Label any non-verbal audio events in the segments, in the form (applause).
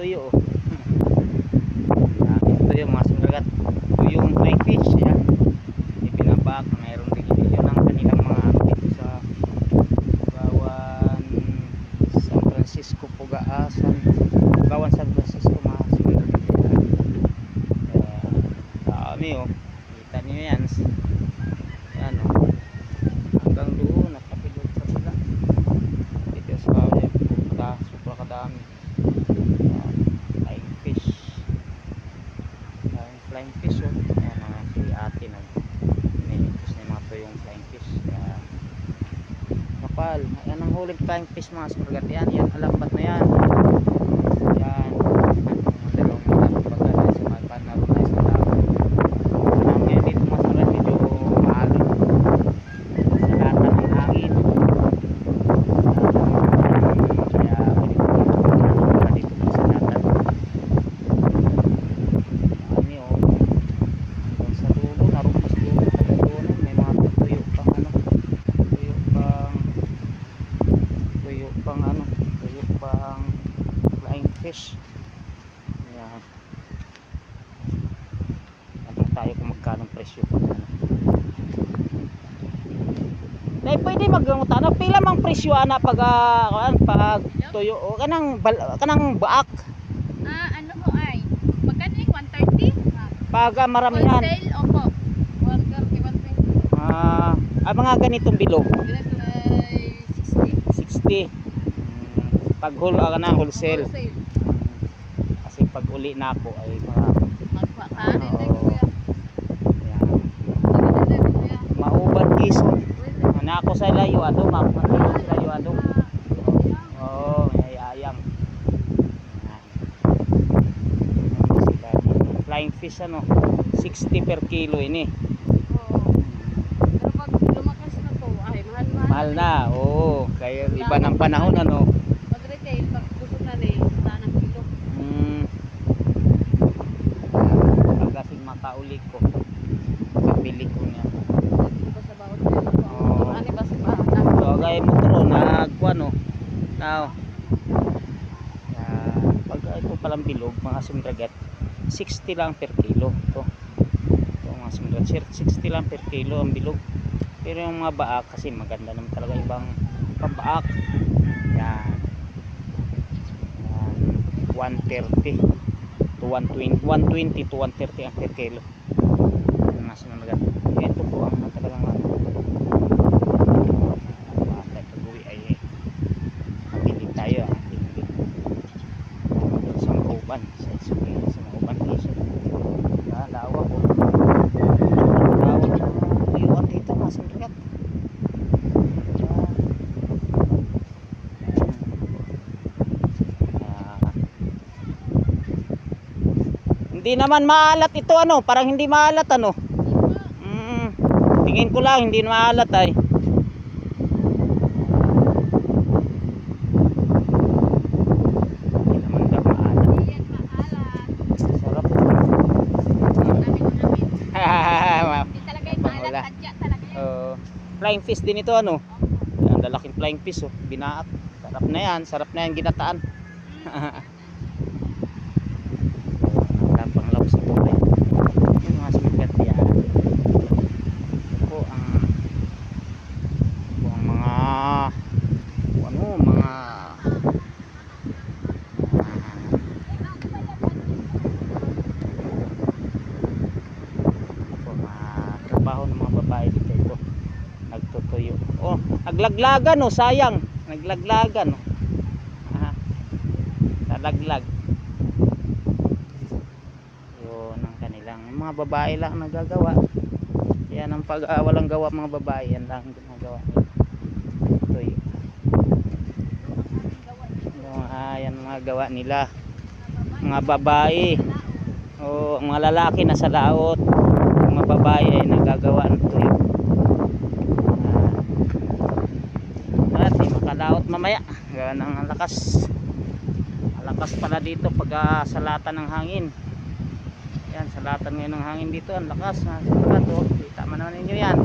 tuyo. Oh. Daming tuyo mga sumragat. Tuyong flying fish. Yan. Ibinabak. Mayroon din yun ang kanilang mga dito sa Bawan San Francisco Pugaasan. Bawan San Francisco mga sumragat. Kaya dami oh. Kita yan. Yan oh. Hanggang doon nakapilot pa sila. Dito sa kanya puta super kadami. Yan, Flying fish. Flying, flying fish oh. Yan mga si ate nag nilitis na yung mga tuyong flying fish. Kaya kapal. Yan ang huling flying fish mga sumragat. Yan, yan alambat na yan. Yan. Ang dalawang mga bagal ay sa mga panaro na sa dagat. Ang ngayon dito mga sumragat medyo maalon. Sa lata ng hangin. Kaya pwede ko para dito pa sa lata. Kami oh. Hanggang sa dulo, narupas dulo sa dulo. May mga tuyo pang ano. Tuyo pang tuyo pang ano. Tuyo pang flying fish. Ayan. Tanong tayo kung magkano presyo pa ano. Nay pwede magangutana pila mang presyo ana pag ah, kuan, pag tuyo o kanang bal- kanang baak Ah, ano mo ay? Magkano yung 130? Ah, pag ah, maramihan Wholesale, opo. 130, 120. ah ang mga ganitong bilog Ganito ay 60. 60 Mm, pag hul ah, kanang wholesale Wholesale. Kasi pag uli na ako ay mga Magpa ka. Hindi, Oo. kuya. yan, Hindi, hindi, kuya. mauban kiso Wholesale. na ako sa layo ato makuha sa layo ato Oo, may ayam. Flying fish ano, 60 per kilo ini. oo. Pero pag lumakas na to, ay mahal-mahal. Mahal na, oo. Kaya iba ng panahon ano. Pag retail, pag gusto na rin, saan ang kilo? Mm. Pag kasi makauli ko, pabili ko niya. Dito ba sa bawat kilo? Oo. Ano ba sa bawat? So, gaya mo tro, nagkuha no. Now, uh, pag ito palang bilog, mga sumdragat, 60 lang per kilo. Ito. Ito mga sumdragat, 60 lang per kilo ang bilog. Pero yung mga baak, kasi maganda naman talaga ibang pambaak. Yan. Yan. 130 to 120, 120 to 130 ang per kilo. Yung mga sumdragat. Ito po ang talagang ano, Bakit pag-uwi ay mabili tayo ah. Bili. Sa Mauban. Sa Suki. Sa Mauban Quezon. Ah, lawak po. Lawak ng tuyuan dito mga sumrigat. Hindi naman maalat ito ano, parang hindi maalat ano. Mm, tingin ko lang hindi maalat ay. Uh, flying fish din ito ano. Yan, lalaking flying fish oh. Binaat. Sarap na yan. Sarap na yan ginataan. (laughs) Tapang laos ito. Ay. Yung mga sumigat yan. Ito po ang ito ang mga ano mga ito mga trabaho ng mga babae dito ito nagtutuyo oh naglaglagan oh sayang. Naglaglagan oh. Ah, nalaglag. Yun ang kanilang mga babae lang ang nagagawa. Yan ang pag ah, walang gawa mga babae. Yan lang ang ginagawa tuyo yung, ah, yan mga gawa nila. Mga babae. O mga lalaki na sa laot. Mga babae ay nagagawa ng tuyo ah, at di makalaot mamaya gawa ng lakas lakas pala dito pag ah, salatan ng hangin yan salatan ngayon ng hangin dito ang lakas sagat, oh. kita man naman ninyo yan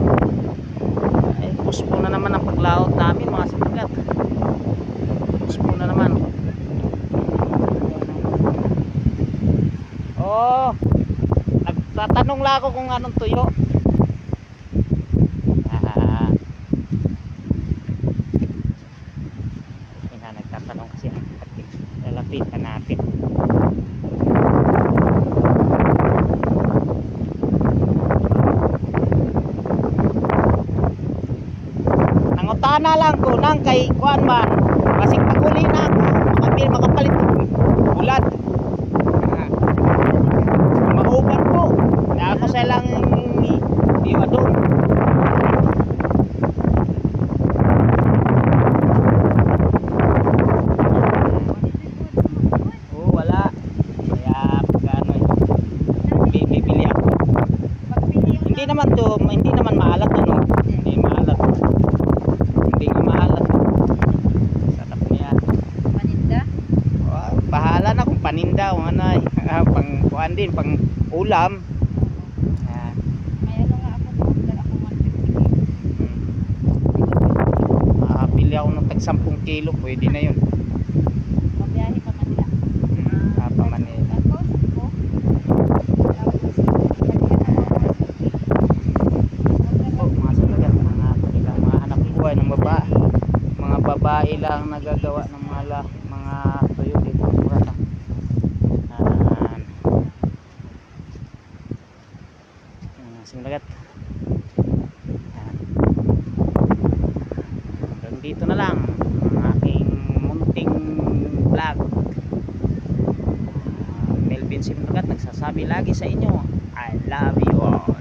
ay puspo na naman ang paglaot namin mga sagat puspo na naman Oo. Nagtatanong lang ako kung anong tuyo. Ah. Yun na, nagtatanong kasi ang ating lalapitan natin. Nangutana lang ko kay kuan man. Basig paguli na ako, makabil makapalit. Ah. Mauban po. Na ako sa lang iwa doon. Pag. Hindi naman to, hindi naman maalat ano. Hindi maalat. Hindi nga maalat. Sarap niya. Maninda? Wow, bahala na kung paninda o ano ay. (laughs) Ah, pang kuan din, pang ulam. Ah, May ano nga ako, order ako 150 mm. Makabili ako ng tag 10 kilo, pwede na yun. Mabiyahe pa Manila. Mm, ah, pa Manila. Ng babae. Mga babae lang nagagawa ng mga, mga tuyo dito. Mura lang. Ah, mga sanagat. Yan. Hanggang dito na lang ang aking munting vlog. Ah, Melvin Sinagat nagsasabi lagi sa inyo, I love you all.